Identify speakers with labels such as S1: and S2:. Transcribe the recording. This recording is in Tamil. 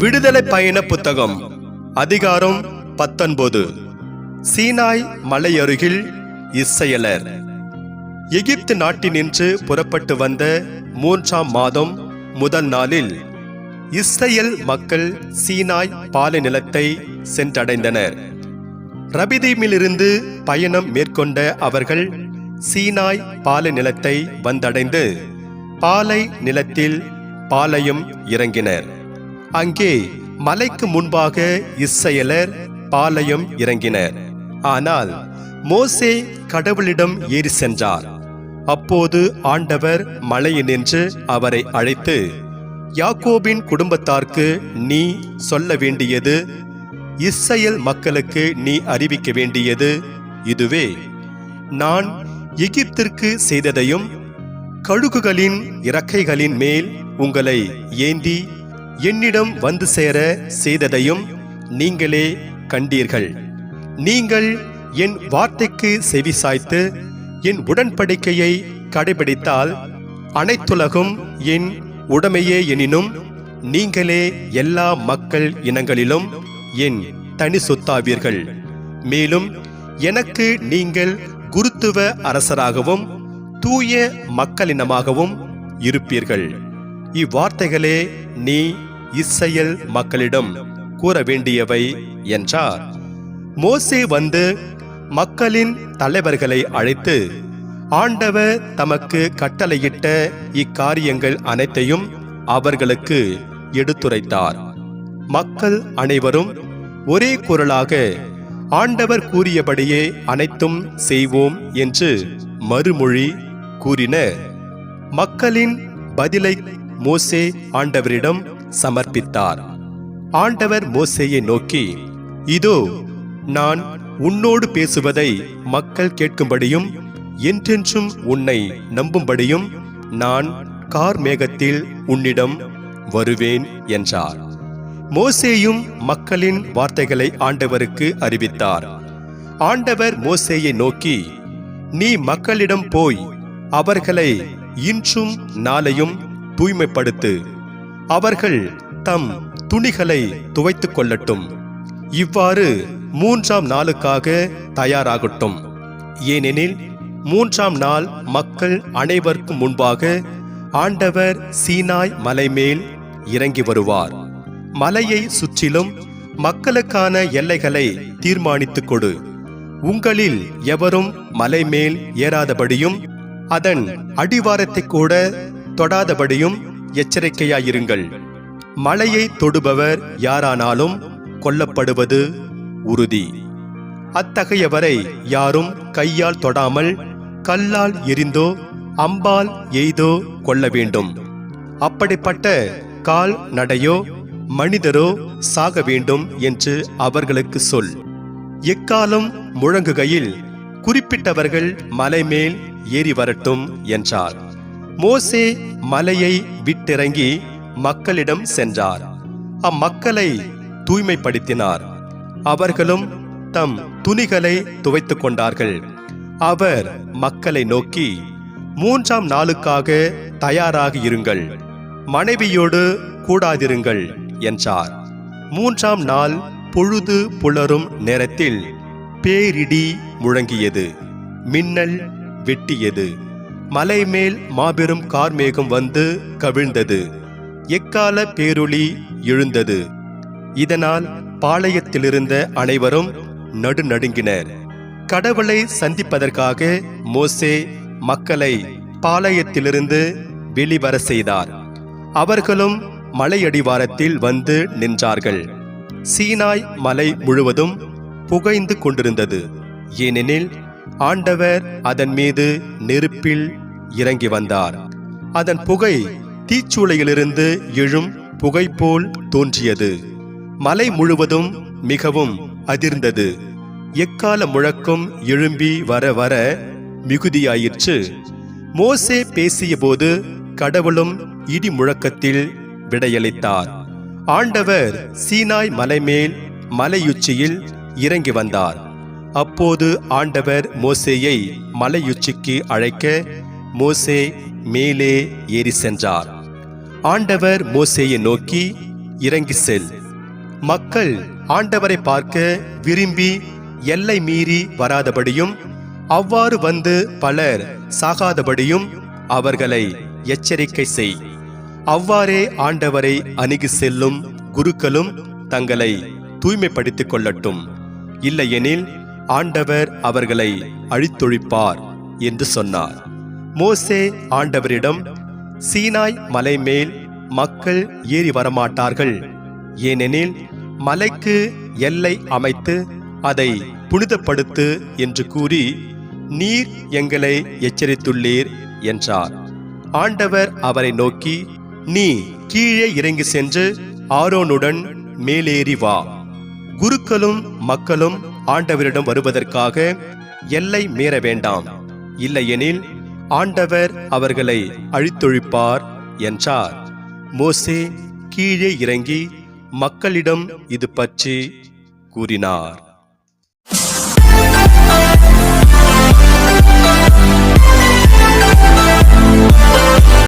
S1: விடுதலை பயண புத்தகம் அதிகாரம் பத்தொன்பது. சீனாய் மலையருகில் இஸ்ரயலர். எகிப்து நாட்டினின்று புறப்பட்டு வந்த மூன்றாம் மாதம் முதல் நாளில் இஸ்ரேல் மக்கள் சீனாய் பாலை நிலத்தை சென்றடைந்தனர். ரபிதீமிலிருந்து பயணம் மேற்கொண்ட அவர்கள் சீனாய் பாலை நிலத்தை வந்தடைந்து பாலை நிலத்தில் பாளையம் இறங்கினர். அங்கே மலைக்கு முன்பாக இஸ்ரேலர் பாளையம் இறங்கினர். ஆனால் மோசே கடவுளிடம் ஏறி சென்றார். அப்போது ஆண்டவர் மலையினின்று அவரை அழைத்து யாக்கோபின் குடும்பத்தார்க்கு நீ சொல்ல வேண்டியது இஸ்ரேல் மக்களுக்கு நீ அறிவிக்க வேண்டியது இதுவே. நான் எகிப்திற்கு செய்ததையும் கழுகுகளின் இறக்கைகளின் மேல் உங்களை ஏந்தி என்னிடம் வந்து சேர செய்ததையும் நீங்களே கண்டீர்கள். நீங்கள் என் வார்த்தைக்கு செவிசாய்த்து என் உடன்படிக்கையை கடைபிடித்தால் அனைத்துலகும் என் உடமையே எனினும் நீங்களே எல்லா மக்கள் இனங்களிலும் என் தனி சொத்தாவீர்கள். மேலும் எனக்கு நீங்கள் குருத்துவ அரசராகவும் தூய மக்களினமாகவும் இருப்பீர்கள். இவ்வார்த்தைகளே நீ இஸ்ரேல் மக்களிடம் கூற வேண்டியவை என்றார். மோசே வந்து மக்களின் தலைவர்களை அழைத்து ஆண்டவர் தமக்கு கட்டளையிட்ட இக்காரியங்கள் அனைத்தையும் அவர்களுக்கு எடுத்துரைத்தார். மக்கள் அனைவரும் ஒரே குரலாக ஆண்டவர் கூறியபடியே அனைத்தும் செய்வோம் என்று மறுமொழி கூறின மக்களின் பதிலை மோசே ஆண்டவரிடம் சமர்ப்பித்தார். ஆண்டவர் மோசேயை நோக்கி இதோ நான் உன்னோடு பேசுவதை மக்கள் கேட்கும்படியும் என்றென்றும் உன்னை நம்பும்படியும் நான் கார் மேகத்தில் உன்னிடம் வருவேன் என்றார். மோசேயும் மக்களின் வார்த்தைகளை ஆண்டவருக்கு அறிவித்தார். ஆண்டவர் மோசேயை நோக்கி நீ மக்களிடம் போய் அவர்களை இன்றும் நாளையும் தூய்மைப்படுத்து. அவர்கள் தம் துணிகளை துவைத்துக் கொள்ளட்டும். இவ்வாறு மூன்றாம் நாளுக்காக தயாராகட்டும். ஏனெனில் மூன்றாம் நாள் மக்கள் அனைவருக்கும் முன்பாக ஆண்டவர் சீனாய் மலை மேல் இறங்கி வருவார். மலையை சுற்றிலும் மக்களுக்கான எல்லைகளை தீர்மானித்துக் கொடு. உங்களில் எவரும் மலை மேல் ஏறாதபடியும் அதன் அடிவாரத்தை கூட தொடாதபடியும் எச்சரிக்கையாயிருங்கள். மலையை தொடுபவர் யாரானாலும் கொல்லப்படுவது உறுதி. அத்தகையவரை யாரும் கையால் தொடாமல் கல்லால் எரிந்தோ அம்பால் எய்தோ கொள்ள வேண்டும் அப்படிப்பட்ட கால் நடையோ மனிதரோ சாக வேண்டும் என்று அவர்களுக்கு சொல். எக்காலம் முழங்குகையில் குறிப்பிட்டவர்கள் மலை மேல் ஏறி வரட்டும் என்றார். மோசே மலையை விட்டிறங்கி மக்களிடம் சென்றார். அம்மக்களை தூய்மைப்படுத்தினார். அவர்களும் தம் துணிகளை துவைத்துக் கொண்டார்கள். அவர் மக்களை நோக்கி மூன்றாம் நாளுக்காக தயாராக இருங்கள். மனைவியோடு கூடாதிருங்கள் என்றார். மூன்றாம் நாள் பொழுது புலரும் நேரத்தில் பேரிடி முழங்கியது. மின்னல் வெட்டியது. மலை மேல் மாபெரும் கார்மேகம் வந்து கவிழ்ந்தது. எக்கால பேருளி எழுந்தது. இதனால் பாளையத்திலிருந்த அனைவரும் நடுநடுங்கினர். கடவுளை சந்திப்பதற்காக மோசே மக்களை பாளையத்திலிருந்து வெளிவர செய்தார். அவர்களும் மலையடிவாரத்தில் வந்து நின்றார்கள். சீனாய் மலை முழுவதும் புகைந்து கொண்டிருந்தது. ஏனெனில் ஆண்டவர் அதன் மீது நெருப்பில் இறங்கி வந்தார். அதன் புகை தீச்சூளையிலிருந்து எழும் புகை போல் தோன்றியது. மலை முழுவதும் மிகவும் அதிர்ந்தது. எக்கால முழக்கம் எழும்பி வர வர மிகுதியாயிற்று. மோசே பேசியபோது கடவுளும் இடி முழக்கத்தில் விடையளித்தார். ஆண்டவர் சீனாய் மலைமேல் மலையுச்சியில் இறங்கி வந்தார். அப்போது ஆண்டவர் மோசேயை மலையுச்சிக்கு அழைக்க மோசே மேலே ஏறி சென்றார். ஆண்டவர் மோசேயை நோக்கி இறங்கி செல். மக்கள் ஆண்டவரை பார்க்க விரும்பி எல்லை மீறி வராதபடியும் அவ்வாறு வந்து பலர் சாகாதபடியும் அவர்களை எச்சரிக்கை செய். அவ்வாறே ஆண்டவரை அணுகி செல்லும் குருக்களும் தங்களை தூய்மைப்படுத்திக் கொள்ளட்டும். இல்லையெனில் ஆண்டவர் அவர்களை அழித்தொழிப்பார் என்று சொன்னார். மோசே ஆண்டவரிடம் சீனாய் மலை மேல் மக்கள் ஏறி வரமாட்டார்கள். ஏனெனில் மலைக்கு எல்லை அமைத்து அதை புனிதப்படுத்து என்று கூறி நீர் எங்களை எச்சரித்துள்ளீர் என்றார். ஆண்டவர் அவரை நோக்கி நீ கீழே இறங்கி சென்று ஆரோனுடன் மேலேறி வா. குருக்களும் மக்களும் ஆண்டவரிடம் வருவதற்காக எல்லை மீற வேண்டாம். இல்லையெனில் ஆண்டவர் அவர்களை அழித்தொழிப்பார் என்றார். மோசே கீழே இறங்கி மக்களிடம் இது பற்றி கூறினார்.